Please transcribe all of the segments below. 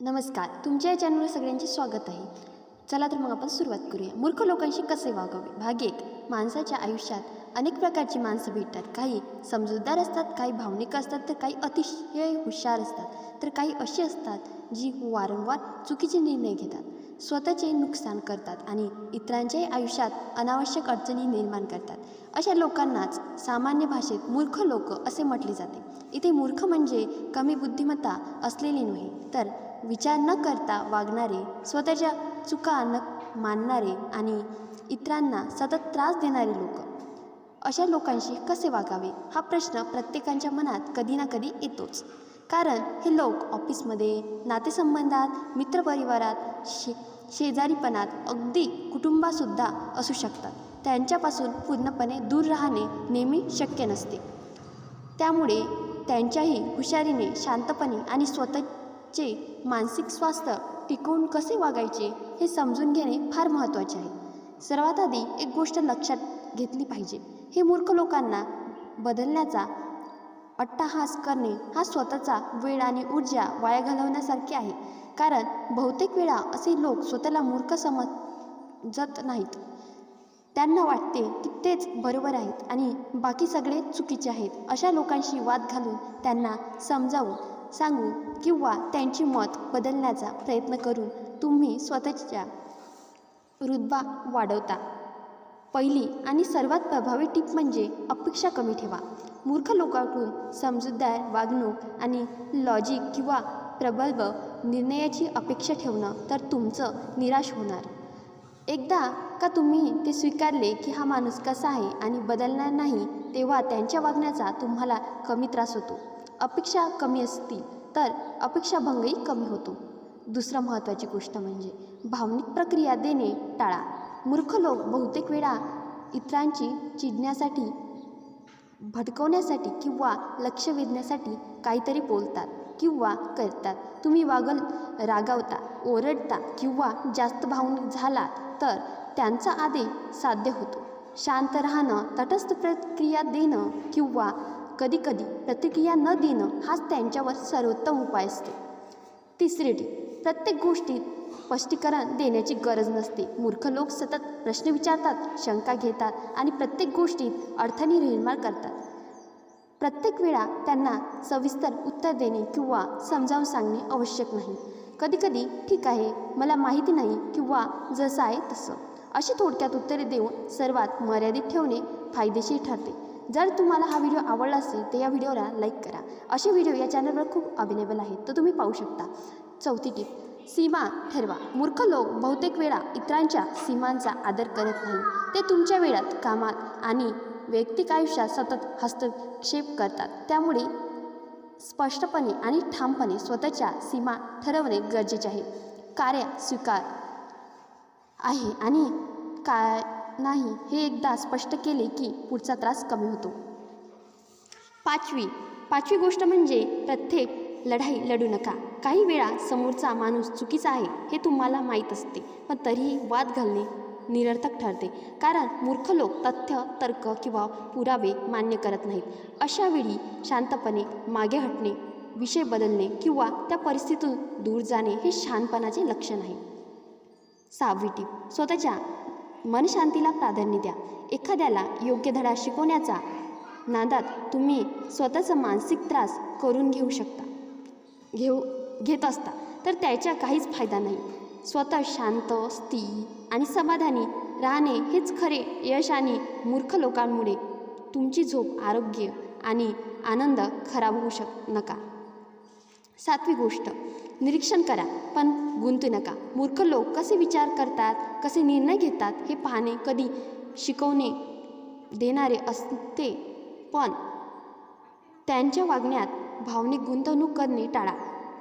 नमस्कार तुमच्या या चॅनलवर सगळ्यांचे स्वागत आहे. चला तर मग आपण सुरुवात करूया. मूर्ख लोकांशी कसे वागावे? भाग एक. माणसाच्या आयुष्यात अनेक प्रकारची माणसं भेटतात. काही समजूतदार असतात काही भावनिक असतात तर काही अतिशय हुशार असतात. तर काही अशी असतात जी वारंवार चुकीचे निर्णय घेतात. स्वतःचे नुकसान करतात आणि इतरांच्याही आयुष्यात अनावश्यक अडचणी निर्माण करतात. अशा लोकांनाच सामान्य भाषेत मूर्ख लोक असे म्हटले जाते. इथे मूर्ख म्हणजे कमी बुद्धिमत्ता असलेली नव्हे तर विचार न करता वागणारे स्वतःच्या चुका न मानणारे आणि इतरांना सतत त्रास देणारे लोक. अशा लोकांशी कसे वागावे? हा प्रश्न प्रत्येकाच्या मनात कधी ना कधी येतोच. कारण हे लोक ऑफिसमध्ये नातेसंबंधात मित्रपरिवारात शे शेजारीपणात अगदी कुटुंबासुद्धा असू शकतात. त्यांच्यापासून पूर्णपणे दूर राहणे नेहमी शक्य नसते. त्यामुळे त्यांच्याही हुशारीने शांतपणे आणि स्वतः चे मानसिक स्वास्थ्य टिकवून कसे वागायचे हे समजून घेणे फार महत्त्वाचे आहे. सर्वात आधी एक गोष्ट लक्षात घेतली पाहिजे. हे मूर्ख लोकांना बदलण्याचा अट्टाहास करणे हा स्वतःचा वेळ आणि ऊर्जा वाया घालवण्यासारखे आहे. कारण बहुतेक वेळा असे लोक स्वतःला मूर्ख समजत नाहीत. त्यांना वाटते की तेच बरोबर आहेत आणि बाकी सगळे चुकीचे आहेत. अशा लोकांशी वाद घालून त्यांना समजावून सांगू किंवा त्यांची मत बदलण्याचा प्रयत्न करून तुम्ही स्वतःच्या रुतबा वाढवता. पहिली आणि सर्वात प्रभावी टीप म्हणजे अपेक्षा कमी ठेवा. मूर्ख लोकांकडून समजूतदार वागणूक आणि लॉजिक किंवा प्रबल्भ निर्णयाची अपेक्षा ठेवणं तर तुमचं निराश होणार. एकदा का तुम्ही ते स्वीकारले की हा माणूस कसा आहे आणि बदलणार नाही तेव्हा त्यांच्या वागण्याचा तुम्हाला कमी त्रास होतो. अपेक्षा कमी असतील तर अपेक्षाभंगही कमी होतो. दुसरं महत्त्वाची गोष्ट म्हणजे भावनिक प्रक्रिया देणे टाळा. मूर्ख लोक बहुतेक वेळा इतरांची चिडण्यासाठी भडकवण्यासाठी किंवा लक्ष वेधण्यासाठी काहीतरी बोलतात किंवा करतात. तुम्ही वागल रागावता ओरडता किंवा जास्त भावनिक झाला तर त्यांचा आदेश साध्य होतो. शांत राहणं तटस्थ प्रक्रिया देणं किंवा कधीकधी प्रतिक्रिया न देणं हाच त्यांच्यावर सर्वोत्तम उपाय असतो. तिसरी टीप प्रत्येक गोष्टीत स्पष्टीकरण देण्याची गरज नसते. मूर्ख लोक सतत प्रश्न विचारतात शंका घेतात आणि प्रत्येक गोष्टीत अडथणी निर्माण करतात. प्रत्येक वेळा त्यांना सविस्तर उत्तर देणे किंवा समजावून सांगणे आवश्यक नाही. कधीकधी ठीक आहे मला माहिती नाही किंवा जसं आहे तसं अशी थोडक्यात उत्तरे देऊन सर्वात मर्यादित ठेवणे फायदेशीर ठरते. जर तुम्हाला हा व्हिडिओ आवडला असेल तर या व्हिडिओला लाईक करा. असे व्हिडिओ या चॅनलवर खूप अवेलेबल आहेत तर तुम्ही पाहू शकता. चौथी टीप सीमा ठरवा. मूर्ख लोक बहुतेक वेळा इतरांच्या सीमांचा आदर करत नाही. ते तुमच्या वेळात कामात आणि वैयक्तिक आयुष्यात सतत हस्तक्षेप करतात. त्यामुळे स्पष्टपणे आणि ठामपणे स्वतःच्या सीमा ठरवणे गरजेचे आहे. कार्य स्वीकार आहे आणि काय नाही हे एकदा स्पष्ट केले की पुढचा त्रास कमी होतो. पाचवी पाचवी गोष्ट म्हणजे प्रत्येक लढाई लढू नका. काही वेळा समोरचा माणूस चुकीचा आहे हे तुम्हाला माहीत असते पण तरीही वाद घालणे निरर्थक ठरते. कारण मूर्ख लोक तथ्य तर्क किंवा पुरावे मान्य करत नाहीत. अशावेळी शांतपणे मागे हटणे विषय बदलणे किंवा त्या परिस्थितीतून दूर जाणे हे शहाणपणाचे लक्षण आहे. सहावी टीप. स्वतःच्या मनशांतीला प्राधान्य द्या. एखाद्याला योग्य धडा शिकवण्याचा नादात तुम्ही स्वतःचा मानसिक त्रास करून घेऊ शकता. घेऊ घेत असता. तर त्याचा काहीच फायदा नाही. स्वतः शांत स्थिर आणि समाधानी राहणे हेच खरे यश आणि मूर्ख लोकांमुळे तुमची झोप आरोग्य आणि आनंद खराब होऊ शक नका. सातवी गोष्ट. निरीक्षण करा पण गुंतू नका. मूर्ख लोक कसे विचार करतात कसे निर्णय घेतात हे पाहणे कधी शिकवणे देणारे असते पण त्यांच्या वागण्यात भावनिक गुंतवणूक करणे टाळा.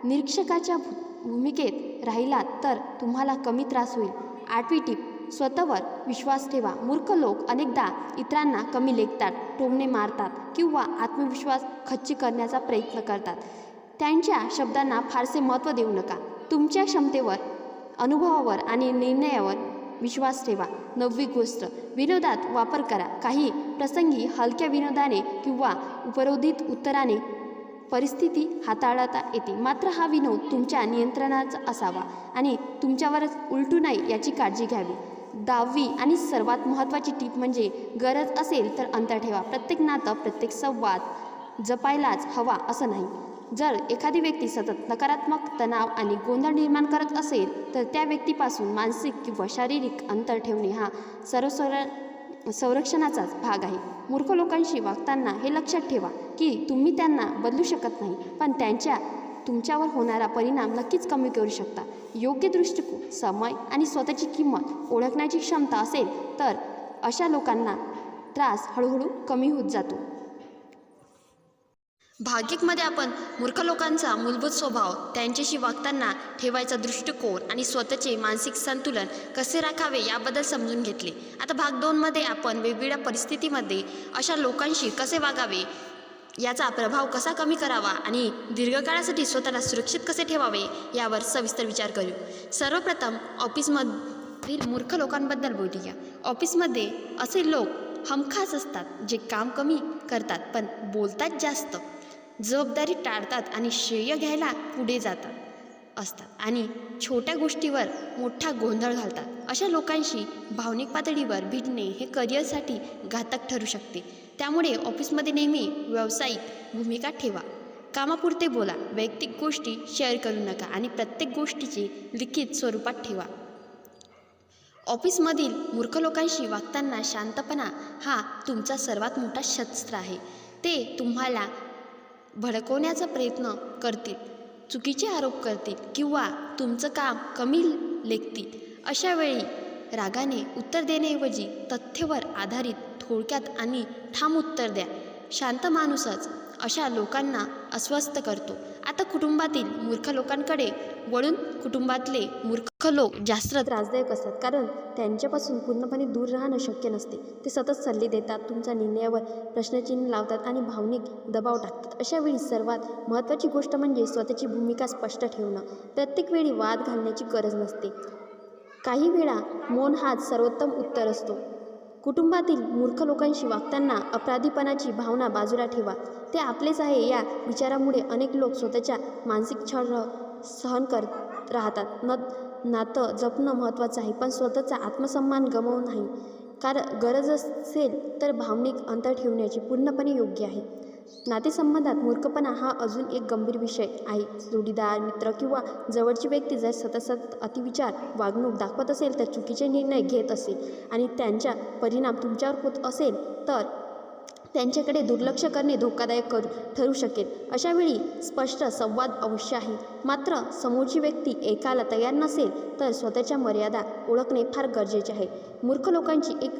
निरीक्षकाच्या भूमिकेत राहिलात तर तुम्हाला कमी त्रास होईल. आठवी टीप स्वतःवर विश्वास ठेवा. मूर्ख लोक अनेकदा इतरांना कमी लेखतात टोमणे मारतात किंवा आत्मविश्वास खच्ची करण्याचा प्रयत्न करतात. त्यांच्या शब्दांना फारसे महत्त्व देऊ नका. तुमच्या क्षमतेवर अनुभवावर आणि निर्णयावर विश्वास ठेवा. नववी गोष्ट विनोदात वापर करा. काही प्रसंगी हलक्या विनोदाने किंवा उपरोधित उत्तराने परिस्थिती हाताळता येते. मात्र हा विनोद तुमच्या नियंत्रणाचा असावा आणि तुमच्यावरच उलटू नये याची काळजी घ्यावी. दहावी आणि सर्वात महत्त्वाची टीप म्हणजे गरज असेल तर अंतर ठेवा. प्रत्येक नातं प्रत्येक संवाद जपायलाच हवा असं नाही. जर एखादी व्यक्ती सतत नकारात्मक तणाव आणि गोंधळ निर्माण करत असेल तर त्या व्यक्तीपासून मानसिक किंवा शारीरिक अंतर ठेवणे हा सर्वसर संरक्षणाचाच भाग आहे. मूर्ख लोकांशी वागताना हे लक्षात ठेवा की तुम्ही त्यांना बदलू शकत नाही पण त्यांच्या तुमच्यावर होणारा परिणाम नक्कीच कमी करू शकता. योग्य दृष्टिकोन समय आणि स्वतःची किंमत ओळखण्याची क्षमता असेल तर अशा लोकांना त्रास हळूहळू कमी होत जातो. भागिकमध्ये आपण मूर्ख लोकांचा मूलभूत स्वभाव त्यांच्याशी वागताना ठेवायचा दृष्टिकोन आणि स्वतःचे मानसिक संतुलन कसे राखावे याबद्दल समजून घेतले. आता भाग दोनमध्ये आपण वेगवेगळ्या परिस्थितीमध्ये अशा लोकांशी कसे वागावे याचा प्रभाव कसा कमी करावा आणि दीर्घकाळासाठी स्वतःला सुरक्षित कसे ठेवावे यावर सविस्तर विचार करू. सर्वप्रथम ऑफिसमधील मूर्ख लोकांबद्दल बोलूया. ऑफिसमध्ये असे लोक हमखास असतात जे काम कमी करतात पण बोलतात जास्त. जबाबदारी टाळतात आणि श्रेय घ्यायला पुढे जातात असतात आणि छोट्या गोष्टीवर मोठा गोंधळ घालतात. अशा लोकांशी भावनिक पातळीवर भिडणे हे करिअरसाठी घातक ठरू शकते. त्यामुळे ऑफिसमध्ये नेहमी व्यावसायिक भूमिका ठेवा. कामापुरते बोला वैयक्तिक गोष्टी शेअर करू नका आणि प्रत्येक गोष्टीची लिखित स्वरूपात ठेवा. ऑफिसमधील मूर्ख लोकांशी वागताना शांतपणा हा तुमचा सर्वात मोठा शस्त्र आहे. ते तुम्हाला भडकवण्याचा प्रयत्न करतील चुकीचे आरोप करतील किंवा तुमचं काम कमी लेखतील अशावेळी रागाने उत्तर देण्याऐवजी तथ्यवर आधारित थोडक्यात आणि ठाम उत्तर द्या. शांत माणूसच अशा लोकांना अस्वस्थ करतो. आता कुटुंबातील मूर्ख लोकांकडे वळून कुटुंबातले मूर्ख लोक जास्त त्रासदायक असतात. कारण त्यांच्यापासून पूर्णपणे दूर राहणं शक्य नसते. ते सतत सल्ले देतात तुमच्या निर्णयावर प्रश्नचिन्ह लावतात आणि भावनिक दबाव टाकतात. अशा वेळी सर्वात महत्त्वाची गोष्ट म्हणजे स्वतःची भूमिका स्पष्ट ठेवणं. प्रत्येक वेळी वाद घालण्याची गरज नसते. काही वेळा मौन हाच सर्वोत्तम उत्तर असतो. कुटुंबातील मूर्ख लोकांशी वागताना अपराधीपणाची भावना बाजूला ठेवा. ते आपलेच आहे या विचारामुळे अनेक लोक स्वतःच्या मानसिक छळ सहन करत राहतात. न नातं जपणं महत्त्वाचं आहे पण स्वतःचा आत्मसन्मान गमावू नाही. कारण गरज असेल तर भावनिक अंतर ठेवण्याची पूर्णपणे योग्य आहे. नातेसंबंधात मूर्खपणा हा अजून एक गंभीर विषय आहे. जोडीदार मित्र किंवा जवळची व्यक्ती जर सतत सतत अतिविचार वागणूक दाखवत असेल तर चुकीचे निर्णय घेत असेल आणि त्यांचा परिणाम तुमच्यावर होत असेल तर त्यांच्याकडे दुर्लक्ष करणे धोकादायक करू ठरू शकेल. अशावेळी स्पष्ट संवाद अवश्य आहे. मात्र समोरची व्यक्ती ऐकायला तयार नसेल तर स्वतःच्या मर्यादा ओळखणे फार गरजेचे आहे. मूर्ख लोकांची एक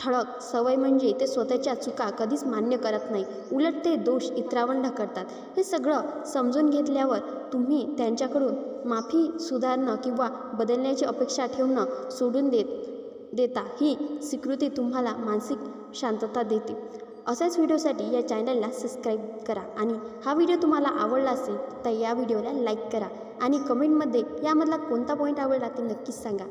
ठळक सवय म्हणजे ते स्वतःच्या चुका कधीच मान्य करत नाही. उलट ते दोष इतरावर करतात हे सगळं समजून घेतल्यावर तुम्ही त्यांच्याकडून माफी सुधारणं किंवा बदलण्याची अपेक्षा ठेवणं सोडून देत देता. ही स्वीकृती तुम्हाला मानसिक शांतता देते. अशाच व्हिडिओसाठी या चॅनलला सबस्क्राईब करा आणि हा व्हिडिओ तुम्हाला आवडला असेल तर या व्हिडिओला लाईक करा आणि कमेंटमध्ये यामधला कोणता पॉईंट आवडला ते नक्कीच सांगा.